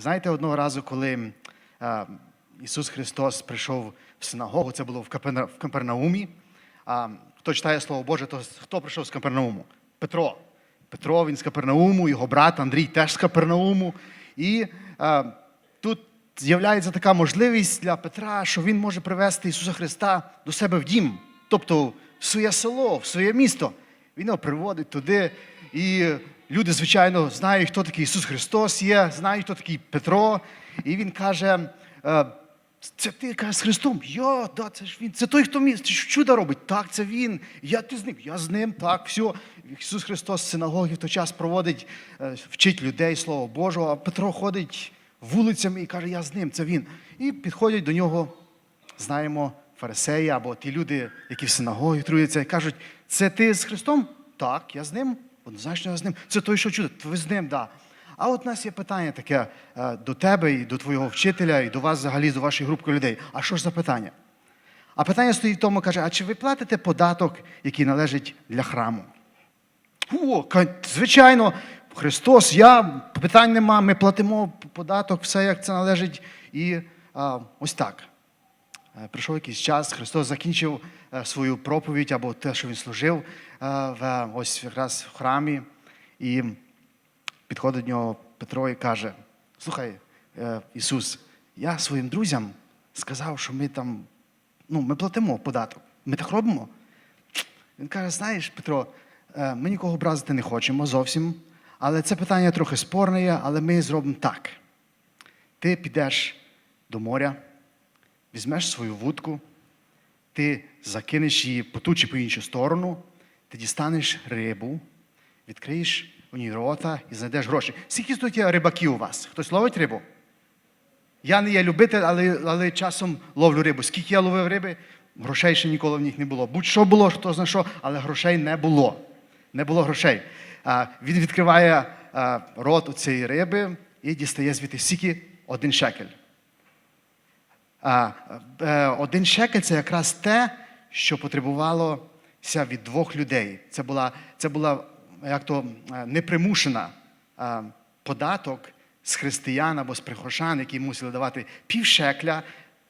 Знаєте, одного разу, коли е, Ісус Христос прийшов в синагогу, це було в, Каперна, в Капернаумі. А, хто читає Слово Боже, то хто прийшов з Капернауму? Петро. Петро, він з Капернауму, його брат Андрій теж з Капернауму. І е, тут з'являється така можливість для Петра, що він може привести Ісуса Христа до себе в дім, тобто в своє село, в своє місто. Він його приводить туди. І люди, звичайно, знають, хто такий Ісус Христос є, знають, хто такий Петро. І він каже: е, це ти каже, з Христом? Я, да, це ж він. Це той, хто міст, чудо робить. Так, це він. Я ти з ним, я з ним, так, все. Ісус Христос з синагоги в той час проводить, е, вчить людей Слово Божого, а Петро ходить вулицями і каже, я з ним, це він. І підходять до нього, знаємо, фарисеї або ті люди, які в синагогі труються, і кажуть, це ти з Христом? Так, я з ним. Однозначно, я з ним. Це той, що чудо, ви з ним, так. Да. А от у нас є питання таке е, до тебе і до твого вчителя, і до вас взагалі, до вашої групки людей. А що ж за питання? А питання стоїть в тому, каже, а чи ви платите податок, який належить для храму? О, звичайно, Христос, я, питань нема, ми платимо податок, все як це належить. І а, ось так. Е, Прийшов якийсь час, Христос закінчив е, свою проповідь або те, що він служив е, в, ось якраз в храмі. І підходить до нього Петро і каже: Слухай, Ісус, я своїм друзям сказав, що ми там ну, ми платимо податок. Ми так робимо. Він каже: знаєш, Петро, ми нікого образити не хочемо зовсім, але це питання трохи спорне, але ми зробимо так. Ти підеш до моря, візьмеш свою вудку, ти закинеш її по ту чи по іншу сторону, ти дістанеш рибу, відкриєш у ній рота і знайдеш гроші. Скільки тут є рибаків у вас? Хтось ловить рибу? Я не є любитель, але, але часом ловлю рибу. Скільки я ловив риби, грошей ще ніколи в них не було. Будь-що було, хто знає що, але грошей не було. Не було грошей. А, він відкриває а, рот у цієї риби і дістає звідти скільки один шекель. Е, один шекель це якраз те, що потребувалося від двох людей. Це була, це була як то е, непримушена е, податок з християн або з прихожан, які мусили давати пів шекля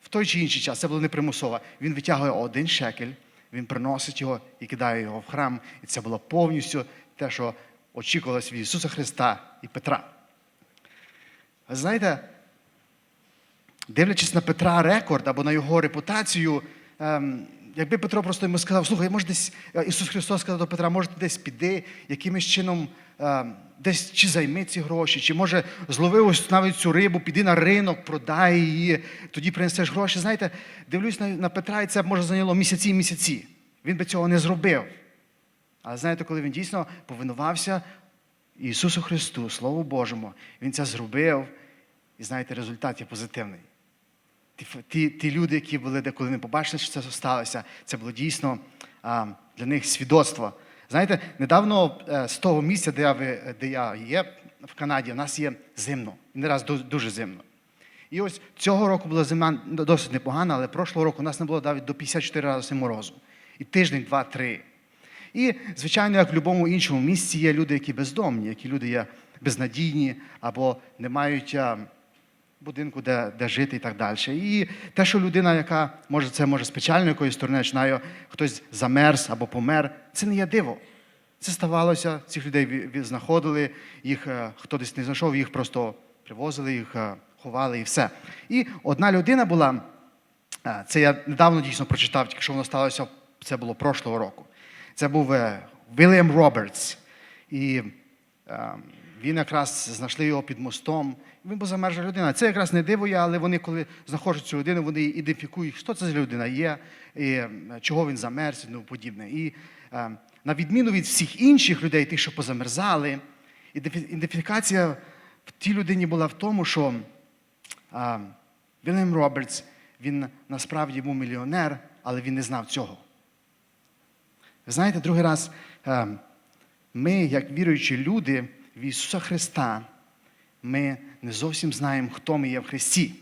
в той чи інший час. Це було непримусово. Він витягує один шекель, він приносить його і кидає його в храм. І це було повністю те, що очікувалося від Ісуса Христа і Петра. Знаєте, дивлячись на Петра рекорд або на його репутацію, ем, якби Петро просто йому сказав, слухай, може десь е, Ісус Христос сказав до Петра, може ти десь піди, якимось чином ем, десь чи займи ці гроші, чи може злови ось навіть цю рибу, піди на ринок, продай її, тоді принесеш гроші. Знаєте, дивлюсь на, Петра, і це може зайняло місяці і місяці. Він би цього не зробив. Але знаєте, коли він дійсно повинувався Ісусу Христу, Слову Божому, Він це зробив, і знаєте, результат є позитивний. Ті, ті, ті люди, які були, де коли не побачили, що це сталося, це було дійсно а, для них свідоцтво. Знаєте, недавно е, з того місця, де я, де я є в Канаді, у нас є зимно. Не раз дуже зимно. І ось цього року була зима досить непогана, але прошлого року у нас не було навіть до 54 градуси морозу. І тиждень, два-три. І, звичайно, як в будь-якому іншому місці є люди, які бездомні, які люди є безнадійні або не мають будинку, де, де жити і так далі. І те, що людина, яка може це може з печальної якоїсь сторони, починає хтось замерз або помер, це не є диво. Це ставалося, цих людей знаходили, їх е, хто десь не знайшов, їх просто привозили, їх е, ховали і все. І одна людина була, е, це я недавно дійсно прочитав, тільки що воно сталося, це було прошлого року. Це був Вільям Робертс. І е, він якраз знайшли його під мостом. Він був замерзла людина. Це якраз не диво, але вони, коли знаходять цю людину, вони ідентифікують, хто це за людина є, і е, чого він замерз і тому подібне. І е, на відміну від всіх інших людей, тих, що позамерзали, ідентифікація в тій людині була в тому, що а, Вільям Робертс, він насправді був мільйонер, але він не знав цього. Ви знаєте, другий раз е, ми, як віруючі люди в Ісуса Христа, ми не зовсім знаємо, хто ми є в Христі.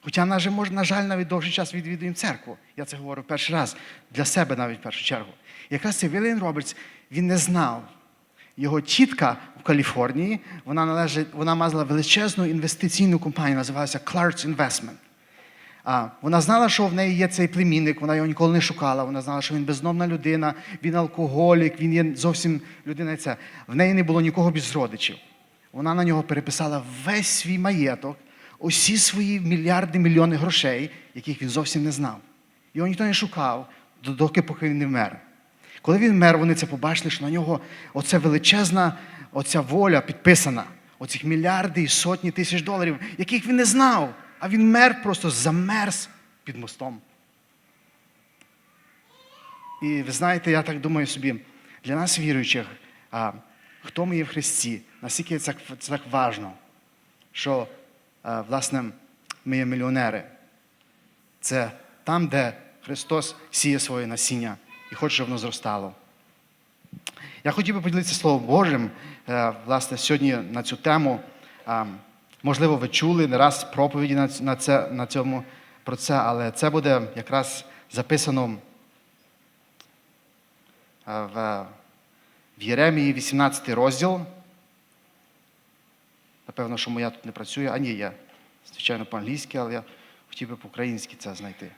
Хоча, на жаль, може, на жаль, навіть довший час відвідуємо церкву. Я це говорю перший раз для себе навіть в першу чергу. Якраз цей Вілін Робертс, він не знав. Його тітка в Каліфорнії. Вона належить, вона мала величезну інвестиційну компанію, називалася Clark's Investment. А, вона знала, що в неї є цей племінник, вона його ніколи не шукала. Вона знала, що він безномна людина, він алкоголік, він є зовсім людина. Ця. В неї не було нікого без родичів. Вона на нього переписала весь свій маєток, усі свої мільярди, мільйони грошей, яких він зовсім не знав. Його ніхто не шукав, доки поки він не вмер. Коли він вмер, вони це побачили, що на нього оця величезна оця воля підписана, оцих мільярди і сотні тисяч доларів, яких він не знав, а він мер просто замерз під мостом. І ви знаєте, я так думаю собі, для нас, віруючих, а, хто ми є в Христі, наскільки це, так важно, що, а, власне, ми є мільйонери. Це там, де Христос сіє своє насіння і хоче, щоб воно зростало. Я хотів би поділитися Словом Божим, е, власне, сьогодні на цю тему. Можливо, ви чули не раз проповіді на це, на цьому, про це, але це буде якраз записано е, в, в Єремії 18 розділ. Напевно, що моя тут не працює. А ні, я, звичайно, по-англійськи, але я хотів би по-українськи це знайти.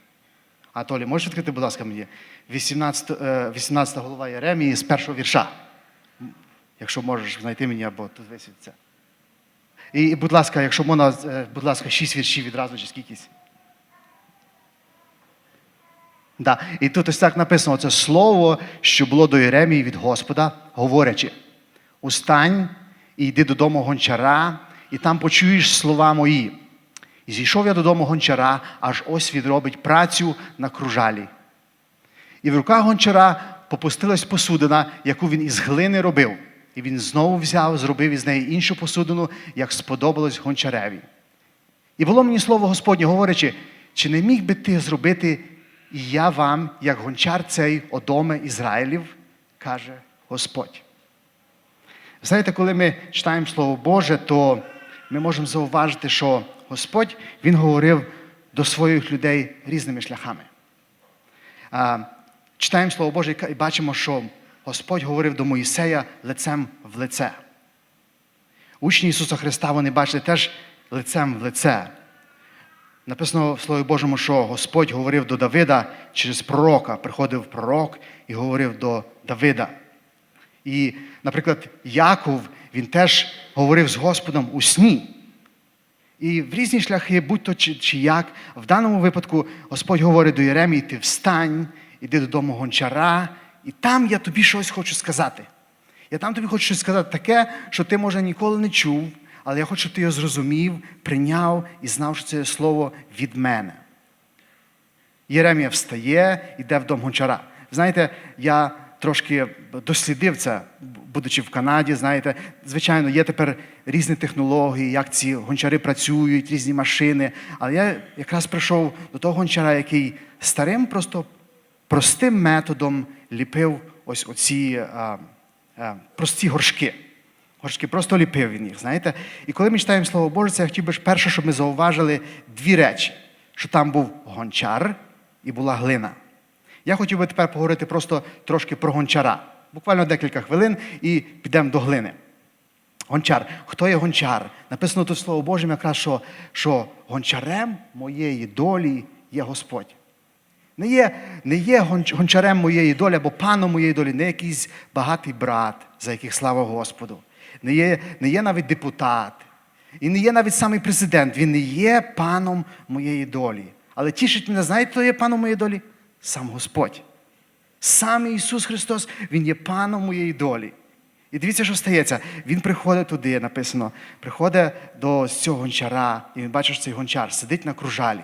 Анатолій, можеш відкрити, будь ласка, мені 18, е, 18 голова Єремії з першого вірша. Якщо можеш знайти мені або тут висвітиться. І, і, будь ласка, якщо можна, е, будь ласка, шість віршів відразу чи скількись. Да. І тут ось так написано: це слово, що було до Єремії від Господа, говорячи: Устань і йди додому гончара, і там почуєш слова мої. І зійшов я додому гончара, аж ось він робить працю на кружалі. І в руках гончара попустилась посудина, яку він із глини робив. І він знову взяв, зробив із неї іншу посудину, як сподобалось гончареві. І було мені слово Господнє, говорячи, чи не міг би ти зробити і я вам, як гончар цей одоме Ізраїлів, каже Господь. Знаєте, коли ми читаємо Слово Боже, то ми можемо зауважити, що Господь Він говорив до своїх людей різними шляхами. Читаємо Слово Боже і бачимо, що Господь говорив до Моїсея лицем в лице. Учні Ісуса Христа вони бачили теж лицем в лице. Написано в Слові Божому, що Господь говорив до Давида через пророка. Приходив пророк і говорив до Давида. І, наприклад, Яков, він теж говорив з Господом у сні. І в різні шляхи, будь то чи, чи як, в даному випадку Господь говорить до Єремії, ти встань, іди додому гончара, і там я тобі щось хочу сказати. Я там тобі хочу щось сказати таке, що ти, може, ніколи не чув, але я хочу, щоб ти його зрозумів, прийняв і знав, що це слово від мене. Єремія встає, йде в дом гончара. Знаєте, я трошки дослідив це, будучи в Канаді. Знаєте, звичайно, є тепер різні технології, як ці гончари працюють, різні машини. Але я якраз прийшов до того гончара, який старим, просто простим методом ліпив ось оці а, а, прості горшки. Горшки просто ліпив він їх, знаєте. І коли ми читаємо Слово Боже, це я хотів би перше, щоб ми зауважили дві речі: що там був гончар і була глина. Я хотів би тепер поговорити просто трошки про гончара. Буквально декілька хвилин і підемо до глини. Гончар. Хто є гончар? Написано тут Слово Боже якраз, що, що гончарем моєї долі є Господь. Не є, не є гончарем моєї долі або паном моєї долі, не якийсь багатий брат, за яких слава Господу. Не є, не є навіть депутат. І не є навіть самий президент. Він не є паном моєї долі. Але тішить мене, знаєте, хто є паном моєї долі? Сам Господь. Сам Ісус Христос, Він є паном моєї долі. І дивіться, що стається. Він приходить туди, написано, приходить до цього гончара, і він бачить, що цей гончар сидить на кружалі.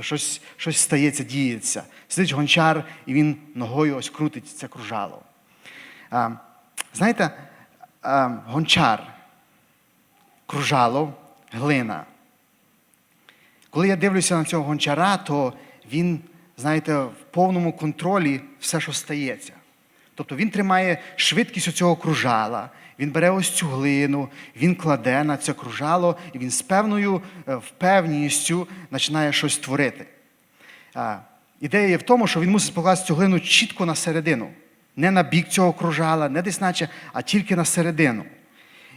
Тобто щось, щось стається, діється. Сидить гончар, і він ногою ось крутить це кружало. А, знаєте, а, гончар, кружало, глина. Коли я дивлюся на цього гончара, то він, знаєте, в повному контролі все, що стається. Тобто він тримає швидкість у цього кружала, він бере ось цю глину, він кладе на це кружало, і він з певною е, впевненістю починає щось творити. Ідея є в тому, що він мусить покласти цю глину чітко на середину. Не на бік цього кружала, не десь наче, а тільки на середину.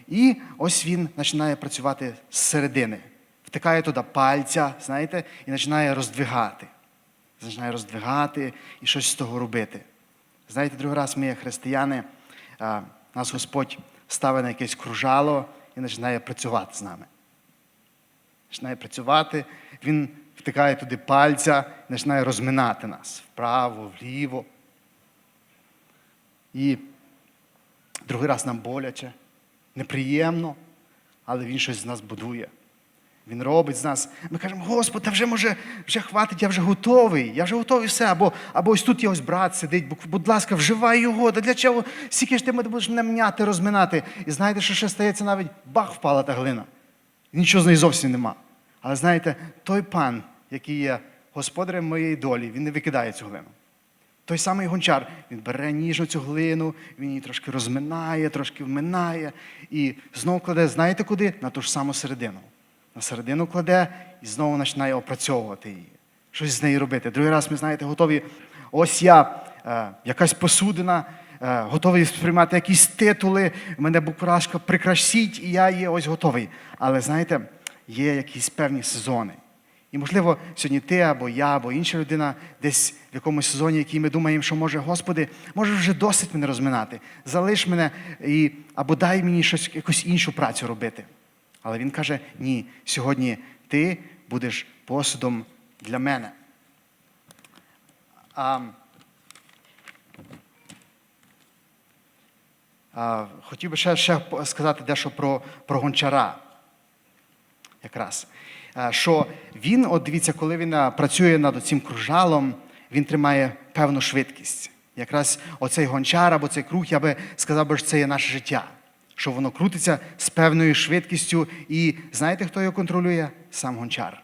І ось він починає працювати зсередини. Втикає туди пальця, знаєте, і починає роздвигати. Починає роздвигати і щось з того робити. Знаєте, другий раз ми, як християни, нас Господь ставить на якесь кружало і починає працювати з нами. Починає працювати, він втикає туди пальця і починає розминати нас вправо, вліво. І другий раз нам боляче, неприємно, але він щось з нас будує. Він робить з нас. Ми кажемо, Господи, вже може, вже хватить, я вже готовий, я вже готовий все. Або, або ось тут є ось брат сидить, будь- ласка, вживай його. Та для чого? Скільки ж ти будеш мене мняти, розминати? І знаєте, що ще стається навіть бах впала та глина. Нічого з неї зовсім нема. Але знаєте, той пан, який є господарем моєї долі, він не викидає цю глину. Той самий гончар, він бере ніжно цю глину, він її трошки розминає, трошки вминає і знову кладе, знаєте куди? На ту ж саму середину. На середину кладе і знову починає опрацьовувати її. Щось з нею робити. Другий раз ми, знаєте, готові. Ось я, е, якась посудина, е, готовий сприймати якісь титули, мене букрашка прикрасіть, і я є ось готовий. Але знаєте, є якісь певні сезони. І, можливо, сьогодні ти або я, або інша людина десь в якомусь сезоні, який ми думаємо, що може, Господи, може вже досить мене розминати. Залиш мене і, або дай мені щось, якусь іншу працю робити. Але він каже: ні, сьогодні ти будеш посудом для мене. А, а, хотів би ще, ще сказати дещо про, про гончара якраз. Е, Що він, от дивіться, коли він працює над цим кружалом, він тримає певну швидкість. Якраз оцей гончар або цей круг, я би сказав, що це є наше життя. Що воно крутиться з певною швидкістю. І знаєте, хто його контролює? Сам гончар.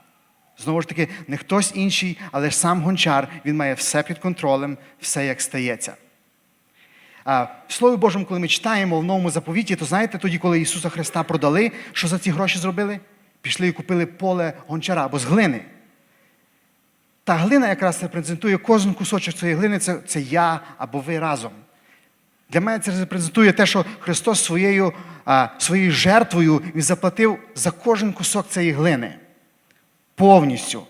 Знову ж таки, не хтось інший, але сам гончар, він має все під контролем, все як стається. А, В Слові Божому, коли ми читаємо в новому заповіті, то знаєте, тоді, коли Ісуса Христа продали, що за ці гроші зробили? Пішли і купили поле гончара або з глини. Та глина якраз репрезентує кожен кусочок цієї глини, це, це я або ви разом. Для мене це репрезентує те, що Христос своєю, а, своєю жертвою Він заплатив за кожен кусок цієї глини. Повністю.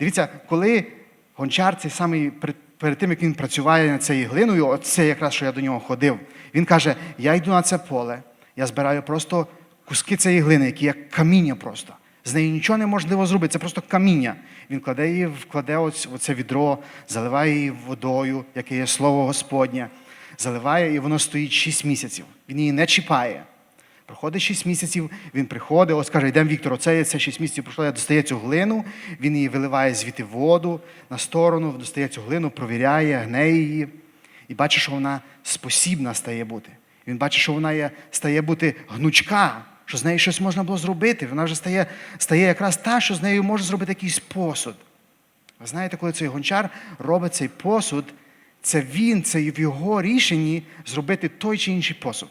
Дивіться, коли гончар, цей самий перед, тим, як він працює над цією глиною, от це якраз, що я до нього ходив, він каже: я йду на це поле, я збираю просто куски цієї глини, які як каміння просто. З нею нічого неможливо зробити, це просто каміння. Він кладе її, вкладе оце відро, заливає її водою, яке є слово Господнє, заливає, і воно стоїть 6 місяців. Він її не чіпає. Проходить 6 місяців, він приходить, ось каже, йдемо Віктор, оце є це 6 місяців пройшло, я достає цю глину, він її виливає звідти воду на сторону, достає цю глину, провіряє, гне її. І бачить, що вона спосібна стає бути. Він бачить, що вона є, стає бути гнучка, що з нею щось можна було зробити. Вона вже стає, стає якраз та, що з нею може зробити якийсь посуд. Ви знаєте, коли цей гончар робить цей посуд, це він, це в його рішенні зробити той чи інший посуд.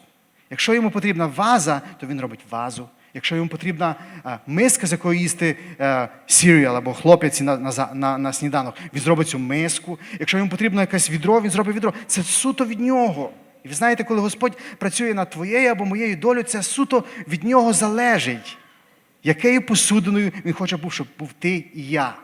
Якщо йому потрібна ваза, то він робить вазу. Якщо йому потрібна е, миска, з якої їсти е, сіріал або хлопець на, на, на, на сніданок, він зробить цю миску. Якщо йому потрібно якесь відро, він зробить відро. Це суто від нього. І ви знаєте, коли Господь працює над твоєю або моєю долею, це суто від нього залежить. Якою посудиною він хоче, був, щоб був ти і я.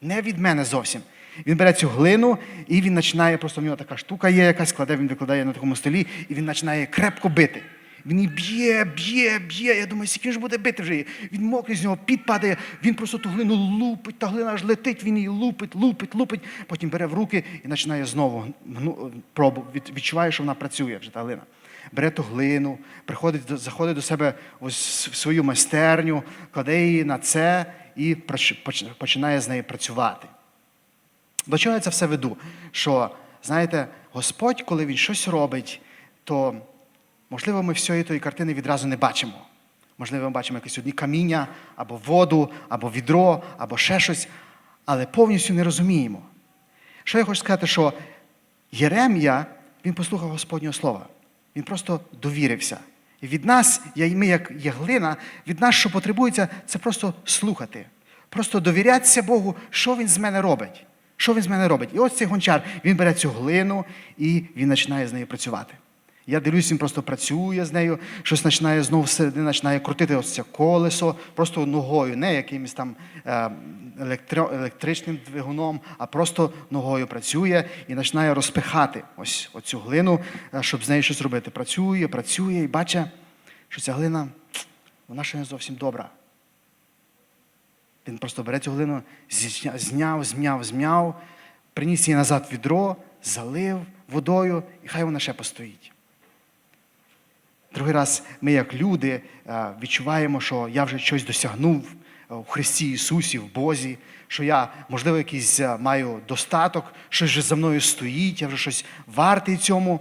Не від мене зовсім. Він бере цю глину і він починає, просто в нього така штука є, якась кладе, він викладає на такому столі, і він починає крепко бити. Він її б'є, б'є, б'є. Я думаю, скільки ж буде бити вже. Він мокрий з нього, під падає, він просто ту глину лупить, та глина аж летить, він її лупить, лупить, лупить, потім бере в руки і починає знову гну- пробу. Відчуває, що вона працює вже та глина. Бере ту глину, приходить, заходить до себе ось в свою майстерню, кладе її на це і починає з нею працювати. До чого я це все веду? Що, знаєте, Господь, коли Він щось робить, то, можливо, ми всієї тої картини відразу не бачимо. Можливо, ми бачимо якесь одні каміння, або воду, або відро, або ще щось, але повністю не розуміємо. Що я хочу сказати, що Єремія, він послухав Господнього Слова. Він просто довірився. І від нас, ми, як є глина, від нас, що потребується, це просто слухати. Просто довірятися Богу, що він з мене робить. Що він з мене робить? І ось цей гончар, він бере цю глину і він починає з нею працювати. Я дивлюсь, він просто працює з нею, щось починає знову всередині, починає крутити ось це колесо, просто ногою, не якимось там е, електро, електричним двигуном, а просто ногою працює і починає розпихати ось оцю глину, е, щоб з нею щось робити. Працює, працює і бачить, що ця глина, вона ще не зовсім добра. Він просто бере цю глину, зня- зняв, зм'яв, зм'яв, приніс її назад відро, залив водою, і хай вона ще постоїть. Другий раз ми, як люди, е, відчуваємо, що я вже щось досягнув е, у Христі Ісусі, в Бозі, що я, можливо, якийсь е, маю достаток, щось вже за мною стоїть, я вже щось вартий цьому.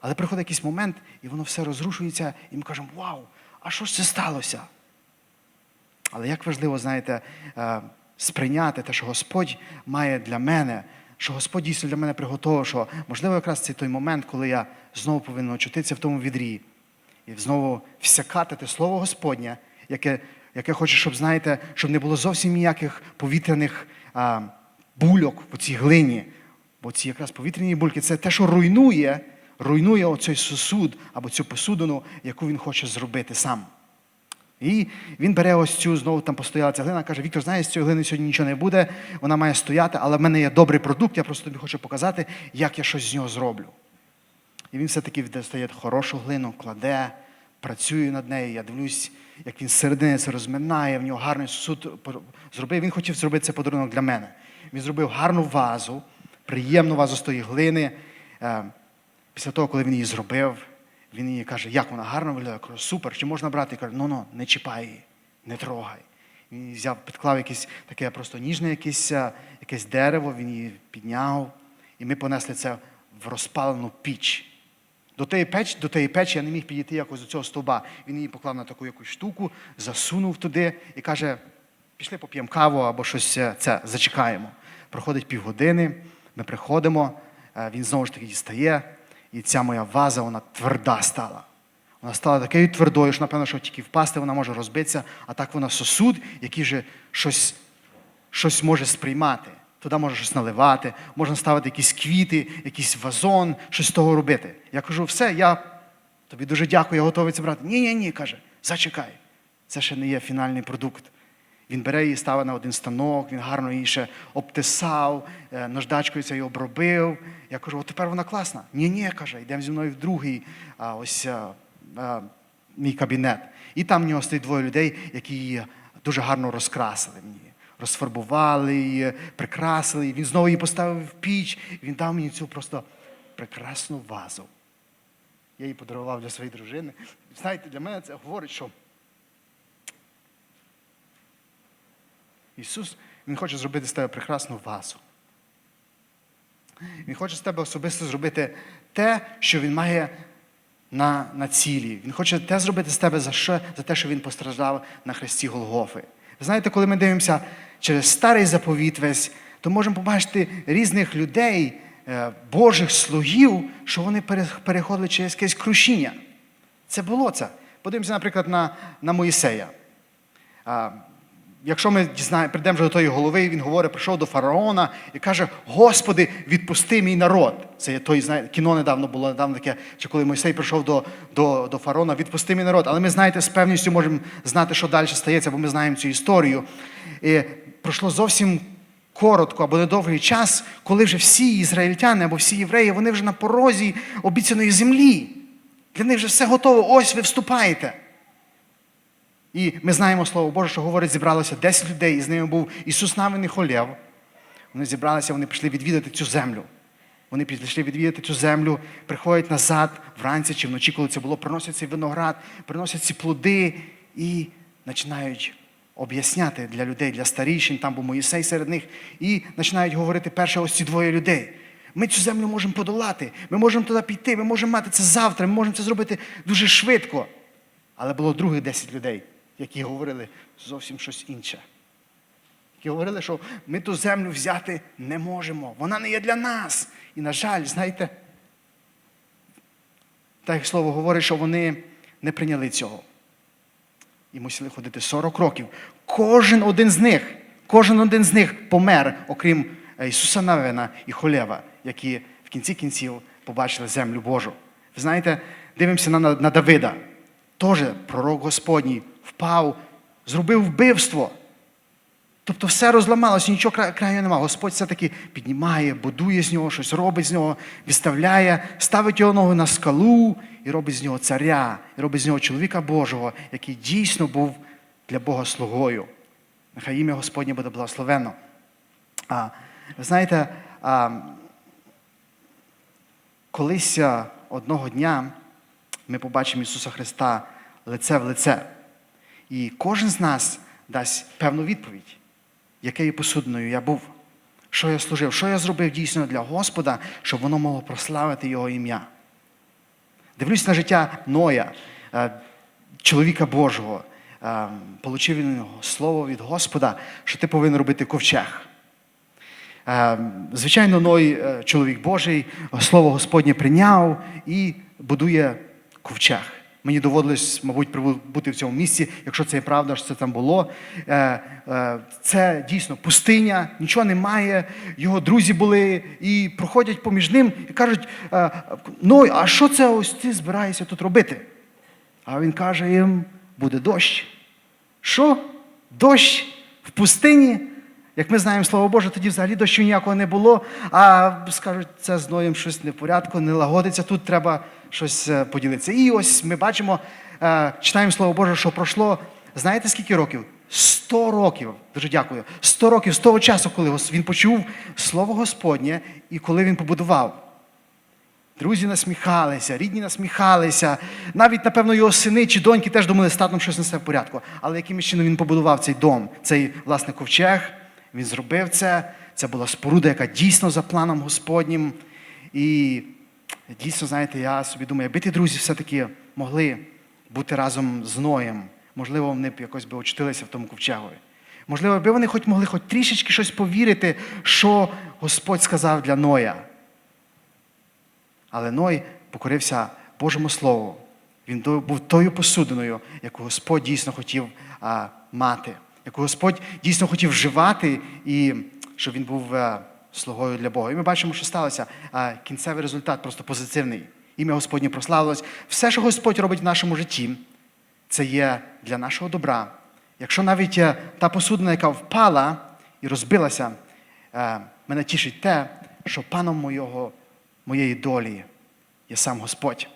Але приходить якийсь момент, і воно все розрушується, і ми кажемо, вау, а що ж це сталося? Але як важливо, знаєте, е, сприйняти те, що Господь має для мене, що Господь дійсно для мене приготував, що можливо якраз це той момент, коли я знову повинен очутитися в тому відрі і знову всякати те слово Господнє, яке, яке хоче, щоб знаєте, щоб не було зовсім ніяких повітряних а, бульок в цій глині. Бо ці якраз повітряні бульки це те, що руйнує, руйнує оцей сосуд або цю посудину, яку він хоче зробити сам. І він бере ось цю, знову там постояла ця глина, каже, Віктор, знаєш, з цієї глини сьогодні нічого не буде, вона має стояти, але в мене є добрий продукт, я просто тобі хочу показати, як я щось з нього зроблю. І він все-таки достає хорошу глину, кладе, працює над нею. Я дивлюсь, як він зсередини це розминає, в нього гарний по- зробив. Він хотів зробити це подарунок для мене. Він зробив гарну вазу, приємну вазу з тої глини. Е, Після того, коли він її зробив, він їй каже, як вона гарно виглядає. Кажу, супер, чи можна брати? Я ну ну, не чіпай її, не трогай. Він її взяв, підклав якесь таке просто ніжне якесь, е, якесь дерево, він її підняв, і ми понесли це в розпалену піч. До тієї печі, печі я не міг підійти якось до цього стовба. Він її поклав на таку якусь штуку, засунув туди і каже: пішли поп'ємо каву або щось е, це зачекаємо. Проходить півгодини, ми приходимо, е, він знову ж таки дістає, і ця моя ваза, вона тверда стала. Вона стала такою твердою, що, напевно, що тільки впасти, вона може розбитися, а так вона сосуд, який вже щось щось може сприймати. Туди може щось наливати, можна ставити якісь квіти, якийсь вазон, щось з того робити. Я кажу, все, я тобі дуже дякую, я готовий це брати. Ні, ні, ні, каже, зачекай. Це ще не є фінальний продукт. Він бере її, ставить на один станок, він гарно її ще обтисав, е, наждачкою це її обробив. Я кажу, от тепер вона класна. Ні, ні, каже, йдемо зі мною в другий а, ось а, а, мій кабінет. І там в нього стоїть двоє людей, які її дуже гарно розкрасили мені. Розфарбували її, прикрасили. її. Він знову її поставив в піч. Він дав мені цю просто прекрасну вазу. Я її подарував для своєї дружини. Знаєте, для мене це говорить, що Ісус, Він хоче зробити з тебе прекрасну вазу. Він хоче з тебе особисто зробити те, що Він має на, на цілі. Він хоче те зробити з тебе за, що, за те, що Він постраждав на хресті Голгофи. Ви знаєте, коли ми дивимося через старий заповіт весь, то можемо побачити різних людей, е, Божих слугів, що вони переходили через якесь крушіння. Це було це. Подивимося, наприклад, на, на Моїсея. Якщо ми прийдемо до тої голови, він говорить, прийшов до фараона і каже: Господи, відпусти мій народ. Це є той, знаєте, кіно недавно було недавно таке, чи коли Мойсей прийшов до, до, до фараона, відпусти мій народ. Але ми знаєте, з певністю можемо знати, що далі стається, бо ми знаємо цю історію. І пройшло зовсім коротко або недовгий час, коли вже всі ізраїльтяни або всі євреї, вони вже на порозі обіцяної землі. Для них вже все готово. Ось ви вступаєте. І ми знаємо Слово Боже, що говорить, зібралося 10 людей, і з ними був Ісус Навин Холєв. Вони зібралися, вони пішли відвідати цю землю. Вони пішли відвідати цю землю, приходять назад вранці чи вночі, коли це було, приносять цей виноград, приносять ці плоди і починають об'ясняти для людей, для старішин, там був Моїсей серед них, і починають говорити перше ось ці двоє людей. Ми цю землю можемо подолати, ми можемо туди піти, ми можемо мати це завтра, ми можемо це зробити дуже швидко. Але було других 10 людей, які говорили зовсім щось інше. Які говорили, що ми ту землю взяти не можемо, вона не є для нас. І, на жаль, знаєте, так як слово говорить, що вони не прийняли цього. І мусили ходити 40 років. Кожен один з них, кожен один з них помер, окрім е, Ісуса Навина і Холєва, які в кінці кінців побачили землю Божу. Ви знаєте, дивимося на, на Давида. Теж пророк Господній впав, зробив вбивство. Тобто все розламалося, нічого кра- краю нема. Господь все-таки піднімає, будує з нього, щось робить з нього, відставляє, ставить його ногу на скалу і робить з нього царя, і робить з нього чоловіка Божого, який дійсно був для Бога слугою. Нехай ім'я Господнє буде благословено. А, ви знаєте, а, колись одного дня ми побачимо Ісуса Христа лице в лице. І кожен з нас дасть певну відповідь, якою посудною я був, що я служив, що я зробив дійсно для Господа, щоб воно могло прославити Його ім'я. Дивлюсь на життя Ноя, е, чоловіка Божого. Е, Получив він слово від Господа, що ти повинен робити ковчег. Е, Звичайно, Ной, чоловік Божий, слово Господнє прийняв і будує ковчег. Мені доводилось, мабуть, бути в цьому місці, якщо це є правда, що це там було. Е, е, Це дійсно пустиня, нічого немає. Його друзі були і проходять поміж ним і кажуть: е, Ной, а що це ось ти збираєшся тут робити? А він каже їм: буде дощ. Що? Дощ в пустині? Як ми знаємо слово Боже, тоді взагалі дощу ніякого не було. А скажуть, це з Ноєм щось не в порядку, не лагодиться, тут треба щось е, поділитися. І ось ми бачимо, е, читаємо слово Боже, що пройшло, знаєте скільки років? Сто років. Дуже дякую. Сто років з того часу, коли він почув слово Господнє і коли він побудував. Друзі насміхалися, рідні насміхалися. Навіть, напевно, його сини чи доньки теж думали, статом щось не все в порядку. Але якимось чином він побудував цей дом, цей власне ковчег. Він зробив це. Це була споруда, яка дійсно за планом Господнім. І дійсно, знаєте, я собі думаю, якби ті друзі все-таки могли бути разом з Ноєм, можливо, вони б якось би очутилися в тому ковчегові. Можливо, якби вони хоч могли хоч трішечки щось повірити, що Господь сказав для Ноя. Але Ной покорився Божому Слову. Він був тою посудиною, яку Господь дійсно хотів а, мати, яку Господь дійсно хотів вживати, і щоб він був а, слугою для Бога. І ми бачимо, що сталося. Кінцевий результат просто позитивний. Ім'я Господнє прославилось. Все, що Господь робить в нашому житті, це є для нашого добра. Якщо навіть е, та посудина, яка впала і розбилася, е, мене тішить те, що паном моєго, моєї долі є сам Господь,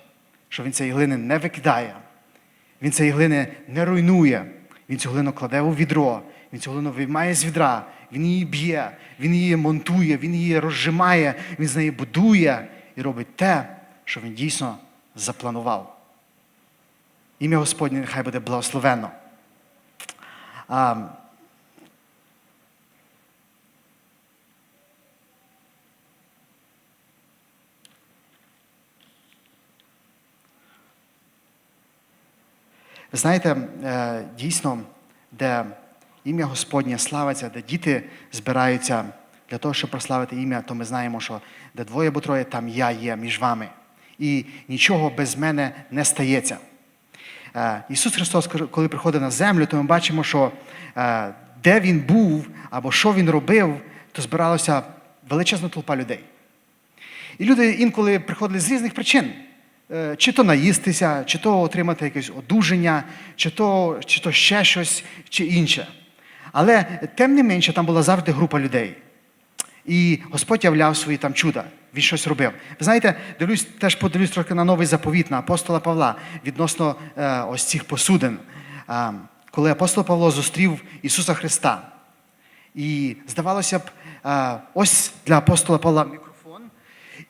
що Він цієї глини не викидає, Він цієї глини не руйнує, Він цю глину кладе у відро, Він цю глину виймає з відра, Він її б'є, Він її монтує, Він її розжимає, Він з неї будує і робить те, що Він дійсно запланував. Ім'я Господнє нехай буде благословенно. А, знаєте, е, дійсно, де ім'я Господнє славиться, де діти збираються для того, щоб прославити ім'я, то ми знаємо, що де двоє або троє, там я є між вами. І нічого без мене не стається. Е, Ісус Христос, коли приходив на землю, то ми бачимо, що е, де Він був або що Він робив, то збиралася величезна толпа людей. І люди інколи приходили з різних причин. Е, Чи то наїстися, чи то отримати якесь одужання, чи то, чи то ще щось, чи інше. Але тим не менше, там була завжди група людей. І Господь являв свої там чуда. Він щось робив. Ви знаєте, дивлюсь, теж подивлюсь трохи на новий заповіт, на апостола Павла відносно е, ось цих посудин. Е, коли апостол Павло зустрів Ісуса Христа. І здавалося б, е, ось для апостола Павла мікрофон.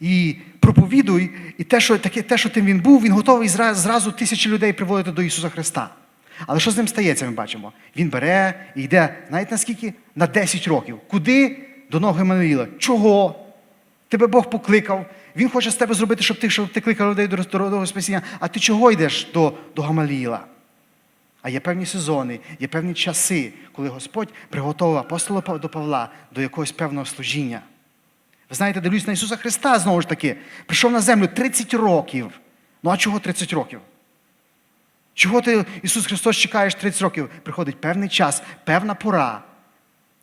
І проповідуй, і те, що таке, те, що тим він був, він готовий зра- зразу тисячі людей приводити до Ісуса Христа. Але що з ним стається, ми бачимо? Він бере і йде, знаєте наскільки? На 10 років. Куди? До ноги Еммануїла. Чого? Тебе Бог покликав. Він хоче з тебе зробити, щоб ти, щоб ти кликав людей до до спасіння. А ти чого йдеш до, до Гамаліїла? А є певні сезони, є певні часи, коли Господь приготував апостола до Павла до якогось певного служіння. Ви знаєте, дивлюсь на Ісуса Христа знову ж таки. Прийшов на землю 30 років. Ну а чого 30 років? Чого ти, Ісус Христос, чекаєш 30 років? Приходить певний час, певна пора.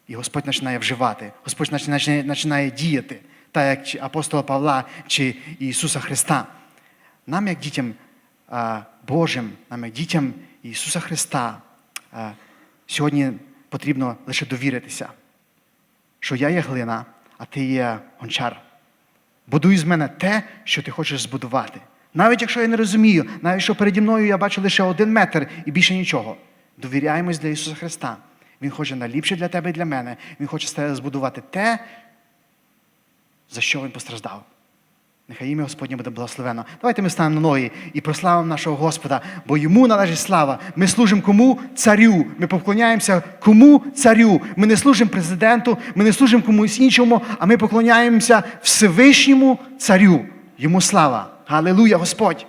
І Господь починає вживати, Господь починає, починає діяти, так як апостола Павла чи Ісуса Христа. нам, як дітям Божим, нам, як дітям Ісуса Христа, сьогодні потрібно лише довіритися, що я є глина, а ти є гончар. Будуй з мене те, що ти хочеш збудувати. Навіть якщо я не розумію, навіть якщо переді мною я бачу лише один метр і більше нічого. Довіряємось для Ісуса Христа. Він хоче найліпше для тебе і для мене. Він хоче з тебе збудувати те, за що він постраждав. Нехай ім'я Господнє буде благословено. Давайте ми станемо на ноги і прославимо нашого Господа, бо йому належить слава. Ми служимо кому? Царю. Ми поклоняємося кому царю. Ми не служимо президенту, ми не служимо комусь іншому, а ми поклоняємося Всевишньому царю. Йому слава. Галилуя, Господь!